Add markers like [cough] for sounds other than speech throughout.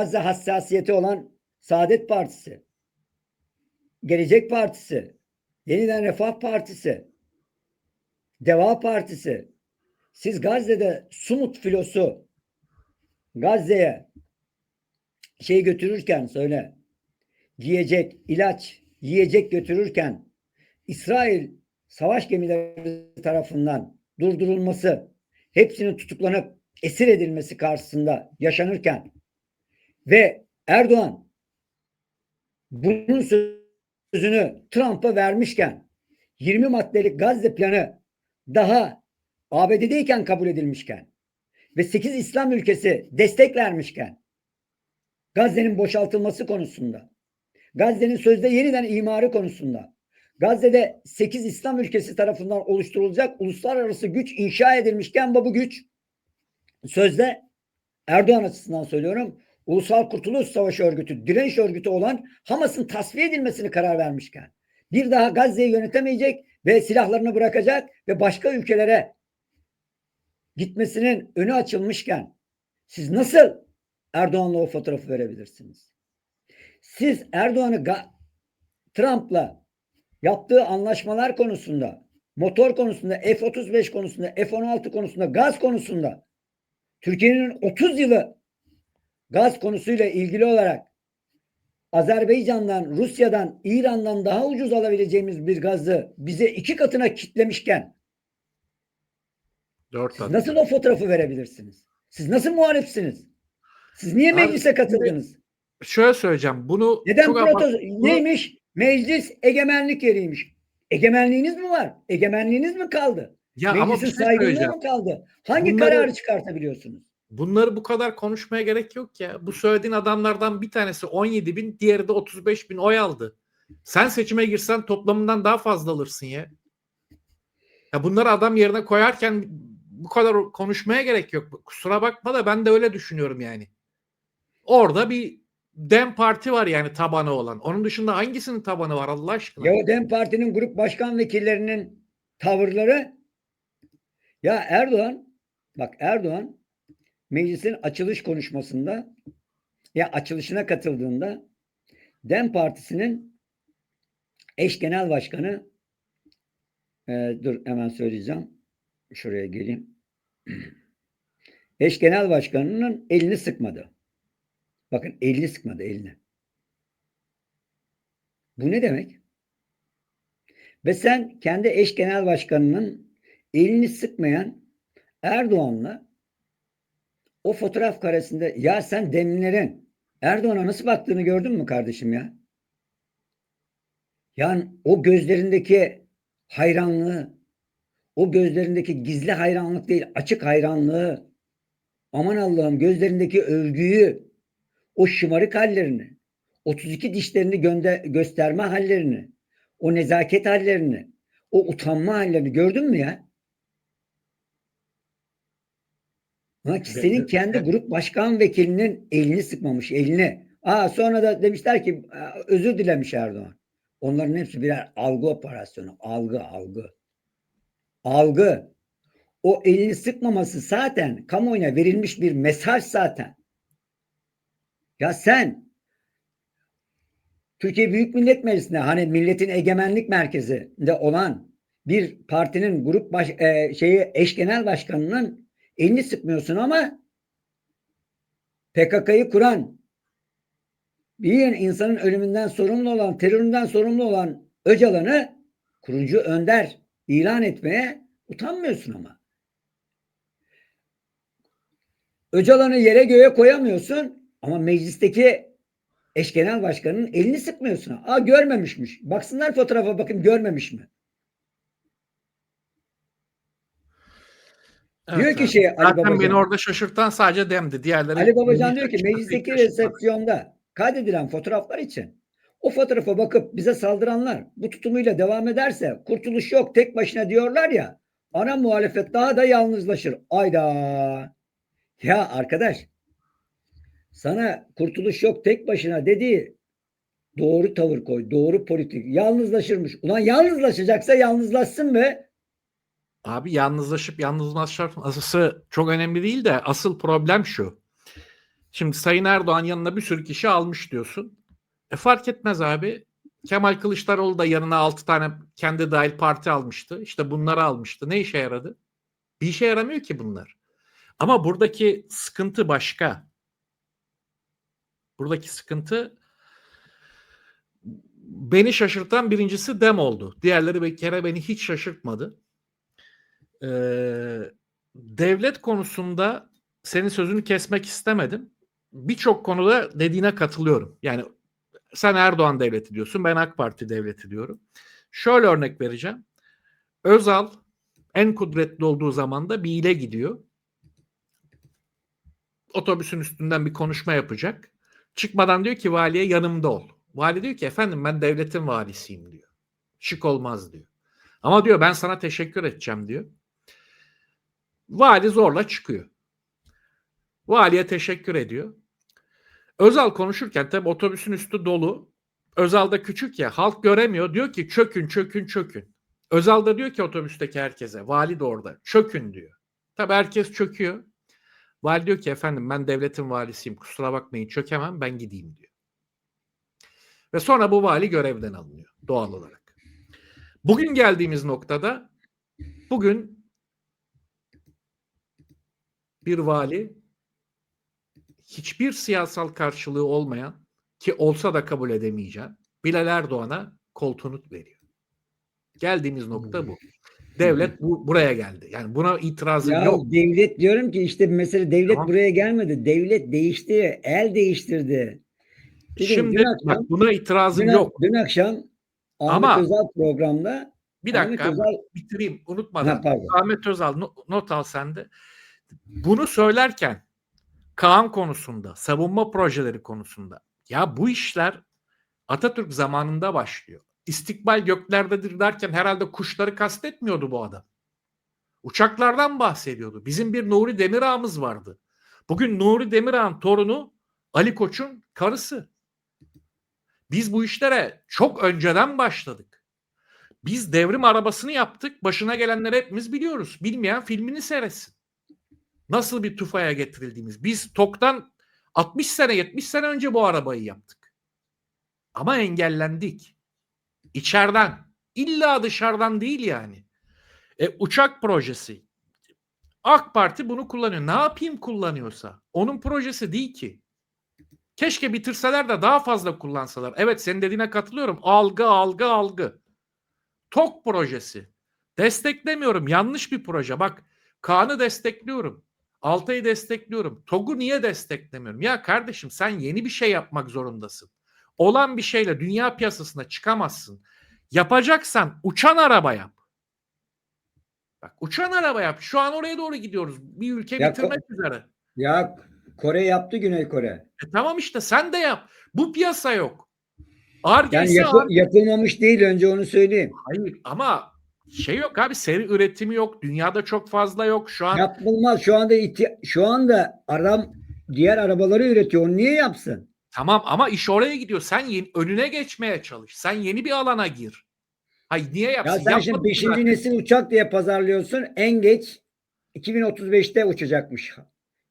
Gazze hassasiyeti olan Saadet Partisi, Gelecek Partisi, Yeniden Refah Partisi, Deva Partisi. Siz Gazze'de Sumut filosu Gazze'ye şey götürürken söyle giyecek, ilaç, yiyecek götürürken İsrail savaş gemileri tarafından durdurulması, hepsinin tutuklanıp esir edilmesi karşısında yaşanırken ve Erdoğan bunun sözünü Trump'a vermişken 20 maddelik Gazze planı daha ABD'deyken kabul edilmişken ve 8 İslam ülkesi destek vermişken Gazze'nin boşaltılması konusunda Gazze'nin sözde yeniden imarı konusunda Gazze'de 8 İslam ülkesi tarafından oluşturulacak uluslararası güç inşa edilmişken bu güç sözde Erdoğan açısından söylüyorum Ulusal Kurtuluş Savaşı Örgütü, direnç örgütü olan Hamas'ın tasfiye edilmesini karar vermişken bir daha Gazze'yi yönetemeyecek ve silahlarını bırakacak ve başka ülkelere gitmesinin önü açılmışken siz nasıl Erdoğan'la o fotoğrafı verebilirsiniz? Siz Erdoğan'ı Trump'la yaptığı anlaşmalar konusunda, motor konusunda, F-35 konusunda, F-16 konusunda, gaz konusunda Türkiye'nin 30 yılı gaz konusuyla ilgili olarak Azerbaycan'dan, Rusya'dan, İran'dan daha ucuz alabileceğimiz bir gazı bize iki katına kitlemişken Dört siz nasıl o fotoğrafı verebilirsiniz? Siz nasıl muhalifsiniz? Siz niye Abi, meclise katıldınız? Şöyle söyleyeceğim. Bunu Neden proto abart- neymiş? Meclis egemenlik yeriymiş. Egemenliğiniz mi var? Egemenliğiniz mi kaldı? Ya ama Meclisin bir şey saygınlığı mı kaldı? Hangi Bunları- kararı çıkartabiliyorsunuz? Bunları bu kadar konuşmaya gerek yok ya. Bu söylediğin adamlardan bir tanesi 17 bin, diğeri de 35 bin oy aldı. Sen seçime girsen toplamından daha fazla alırsın ya. Ya bunları adam yerine koyarken bu kadar konuşmaya gerek yok. Kusura bakma da ben de öyle düşünüyorum yani. Orada bir Dem Parti var yani tabanı olan. Onun dışında hangisinin tabanı var Allah aşkına? Ya DEM Parti'nin grup başkan vekillerinin tavırları ya Erdoğan bak Erdoğan meclisin açılış konuşmasında ya açılışına katıldığında DEM Partisi'nin eş genel başkanı e, dur hemen söyleyeceğim. Şuraya geleyim. [clears throat] Eş genel başkanının elini sıkmadı. Bakın elini sıkmadı elini. Bu ne demek? Ve sen kendi eş genel başkanının elini sıkmayan Erdoğan'la o fotoğraf karesinde ya sen demlerin Erdoğan'a nasıl baktığını gördün mü kardeşim ya? Yani o gözlerindeki hayranlığı, o gözlerindeki gizli hayranlık değil, açık hayranlığı, aman Allah'ım gözlerindeki övgüyü, o şımarık hallerini, 32 dişlerini gönde gösterme hallerini, o nezaket hallerini, o utanma hallerini gördün mü ya? Ha, ki senin kendi grup başkan vekilinin elini sıkmamış, elini. Aa, sonra da demişler ki "Aa, özür dilemiş Erdoğan. Onların hepsi birer algı operasyonu. Algı, algı. Algı. O elini sıkmaması zaten kamuoyuna verilmiş bir mesaj zaten. Ya sen Türkiye Büyük Millet Meclisi'nde hani milletin egemenlik merkezinde olan bir partinin grup baş, e, şeyi eş genel başkanının elini sıkmıyorsun ama PKK'yı kuran bir insanın ölümünden sorumlu olan, teröründen sorumlu olan Öcalan'ı kurucu önder ilan etmeye utanmıyorsun ama. Öcalan'ı yere göğe koyamıyorsun ama meclisteki eş genel başkanının elini sıkmıyorsun. Aa görmemişmiş. Baksınlar fotoğrafa bakın görmemiş mi? Evet, diyor ki evet. şey Ali Zaten Babacan. beni orada şaşırtan sadece Dem'di. Diğerleri Ali Babacan diyor ki meclisteki resepsiyonda kaydedilen fotoğraflar için o fotoğrafa bakıp bize saldıranlar bu tutumuyla devam ederse kurtuluş yok tek başına diyorlar ya ana muhalefet daha da yalnızlaşır. Ayda. Ya arkadaş sana kurtuluş yok tek başına dediği doğru tavır koy. Doğru politik. Yalnızlaşırmış. Ulan yalnızlaşacaksa yalnızlaşsın be. Abi yalnızlaşıp yalnızlaşması çok önemli değil de asıl problem şu. Şimdi Sayın Erdoğan yanına bir sürü kişi almış diyorsun. E fark etmez abi. Kemal Kılıçdaroğlu da yanına 6 tane kendi dahil parti almıştı. İşte bunları almıştı. Ne işe yaradı? Bir işe yaramıyor ki bunlar. Ama buradaki sıkıntı başka. Buradaki sıkıntı beni şaşırtan birincisi dem oldu. Diğerleri bir kere beni hiç şaşırtmadı. Ee, devlet konusunda senin sözünü kesmek istemedim. Birçok konuda dediğine katılıyorum. Yani sen Erdoğan devleti diyorsun, ben AK Parti devleti diyorum. Şöyle örnek vereceğim. Özal en kudretli olduğu zaman da bir ile gidiyor. Otobüsün üstünden bir konuşma yapacak. Çıkmadan diyor ki valiye yanımda ol. Vali diyor ki efendim ben devletin valisiyim diyor. Şık olmaz diyor. Ama diyor ben sana teşekkür edeceğim diyor. Vali zorla çıkıyor. Valiye teşekkür ediyor. Özal konuşurken tabi otobüsün üstü dolu. Özal da küçük ya halk göremiyor. Diyor ki çökün çökün çökün. Özal da diyor ki otobüsteki herkese vali de orada çökün diyor. Tabi herkes çöküyor. Vali diyor ki efendim ben devletin valisiyim kusura bakmayın çökemem ben gideyim diyor. Ve sonra bu vali görevden alınıyor doğal olarak. Bugün geldiğimiz noktada bugün bir vali hiçbir siyasal karşılığı olmayan ki olsa da kabul edemeyeceğim Bilal Erdoğan'a koltuğunu veriyor. Geldiğimiz nokta bu. Devlet bu, buraya geldi. Yani buna itirazım Ya yok. devlet diyorum ki işte mesele devlet Tamam. buraya gelmedi. Devlet değişti. El değiştirdi. Dedim, Şimdi dün akşam, bak buna itirazım dün, yok. dün akşam Ahmet Ama- Özel programda Bir Ahmet dakika Özel bitireyim unutmadan. Ha, pardon. Ahmet Özal no- not al sen de. Bunu söylerken Kaan konusunda, savunma projeleri konusunda ya bu işler Atatürk zamanında başlıyor. İstikbal göklerdedir derken herhalde kuşları kastetmiyordu bu adam. Uçaklardan bahsediyordu. Bizim bir Nuri Demirağ'ımız vardı. Bugün Nuri Demirağ'ın torunu Ali Koç'un karısı. Biz bu işlere çok önceden başladık. Biz devrim arabasını yaptık. Başına gelenleri hepimiz biliyoruz. Bilmeyen filmini seyretsin. Nasıl bir tufaya getirildiğimiz. Biz TOK'tan 60 sene 70 sene önce bu arabayı yaptık. Ama engellendik. İçeriden. İlla dışarıdan değil yani. E, uçak projesi. AK Parti bunu kullanıyor. Ne yapayım kullanıyorsa? Onun projesi değil ki. Keşke bitirseler de daha fazla kullansalar. Evet senin dediğine katılıyorum. Algı algı algı. TOK projesi. Desteklemiyorum. Yanlış bir proje. Bak Kaan'ı destekliyorum. Altay'ı destekliyorum. TOG'u niye desteklemiyorum? Ya kardeşim sen yeni bir şey yapmak zorundasın. Olan bir şeyle dünya piyasasına çıkamazsın. Yapacaksan uçan araba yap. Bak uçan araba yap. Şu an oraya doğru gidiyoruz. Bir ülke Ya bitirmek üzere. ya Kore yaptı Güney Kore. E tamam işte sen de yap. Bu piyasa yok. Yani Ar-Ge'si yapı- Ar- yapılmamış değil önce onu söyleyeyim. Hayır ama şey yok abi seri üretimi yok. Dünyada çok fazla yok. Şu an Yapılmaz. Şu anda ihti- şu anda adam diğer arabaları üretiyor. Onu niye yapsın? Tamam ama iş oraya gidiyor. Sen yeni, önüne geçmeye çalış. Sen yeni bir alana gir. Hayır niye yapsın? Ya sen şimdi Yapmadın 5. zaten. nesil uçak diye pazarlıyorsun. En geç 2035'te uçacakmış.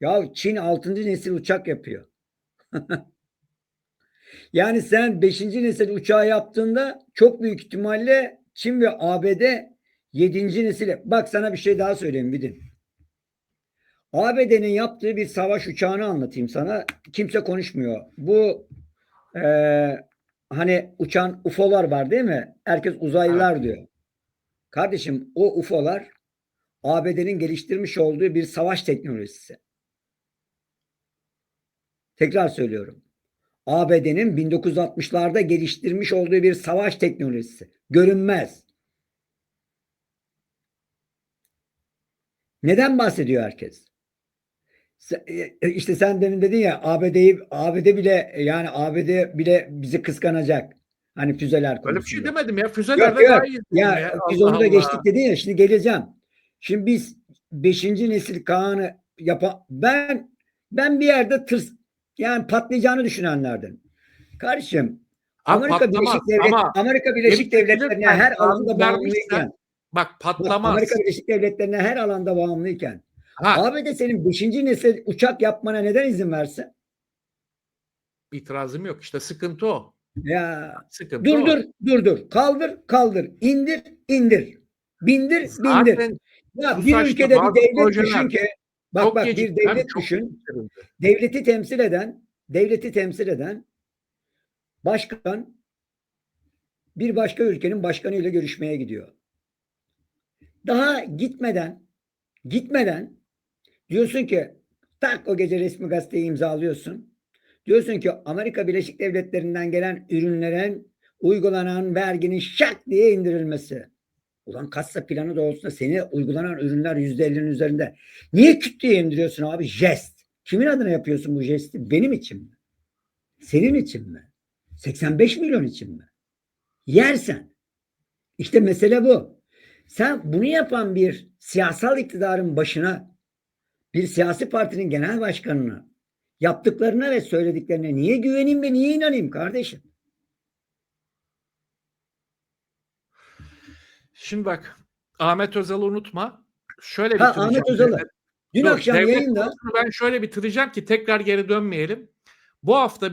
Ya Çin 6. nesil uçak yapıyor. [laughs] yani sen 5. nesil uçağı yaptığında çok büyük ihtimalle Çin ve ABD 7. nesil. Bak sana bir şey daha söyleyeyim Bidin. ABD'nin yaptığı bir savaş uçağını anlatayım sana. Kimse konuşmuyor. Bu eee, hani uçan UFO'lar var değil mi? Herkes uzaylılar diyor. Kardeşim o UFO'lar ABD'nin geliştirmiş olduğu bir savaş teknolojisi. Tekrar söylüyorum. ABD'nin 1960'larda geliştirmiş olduğu bir savaş teknolojisi. Görünmez. Neden bahsediyor herkes? Se- e, İşte sen demin dedin ya ABD'yi ABD bile yani ABD bile bizi kıskanacak. Hani füzeler konusunda. Öyle bir şey demedim ya. Füzelerde Yok, daha iyi. Ya biz onu da geçtik dedin ya şimdi geleceğim. Şimdi biz 5. nesil Kaan'ı yapa ben ben bir yerde tırs yani patlayacağını düşünenlerden. Kardeşim Abi Amerika patlamaz Birleşik Devlet ama Amerika Birleşik Devletleri'ne her alanda bağımlıyken bak bak, patlamaz. Amerika Birleşik Devletleri'ne her alanda bağımlıyken Ha, ABD senin 5. nesil uçak yapmana neden izin versin? İtirazım yok. İşte sıkıntı o. Ya Sıkıntı dur o. dur dur dur. Kaldır kaldır. İndir indir. Bindir bindir. Zaten Ya bir ülkede bir devlet düşün ki bak çok bak bir gecikti. devlet Hem çok düşün. Devleti temsil eden devleti temsil eden başkan bir başka ülkenin başkanıyla görüşmeye gidiyor. Daha gitmeden gitmeden diyorsun ki tak o gece resmi gazeteyi imzalıyorsun. Diyorsun ki Amerika Birleşik Devletleri'nden gelen ürünlerin uygulanan verginin şak diye indirilmesi. Ulan kassa planı doğrultusunda seni uygulanan ürünler %50'nin üzerinde. Niye küt diye indiriyorsun abi? Jest. Kimin adına yapıyorsun bu jesti? Benim için mi? Senin için mi? 85 milyon için mi? Yersen. İşte mesele bu. Sen bunu yapan bir siyasal iktidarın başına bir siyasi partinin genel başkanına yaptıklarına ve söylediklerine niye güveneyim ve niye inanayım kardeşim? Şimdi bak Ahmet Özal'ı unutma. Şöyle Ha. Ahmet Özal'ı. Dün Dur, akşam yayında ben şöyle bitireceğim ki tekrar geri dönmeyelim. Bu hafta bir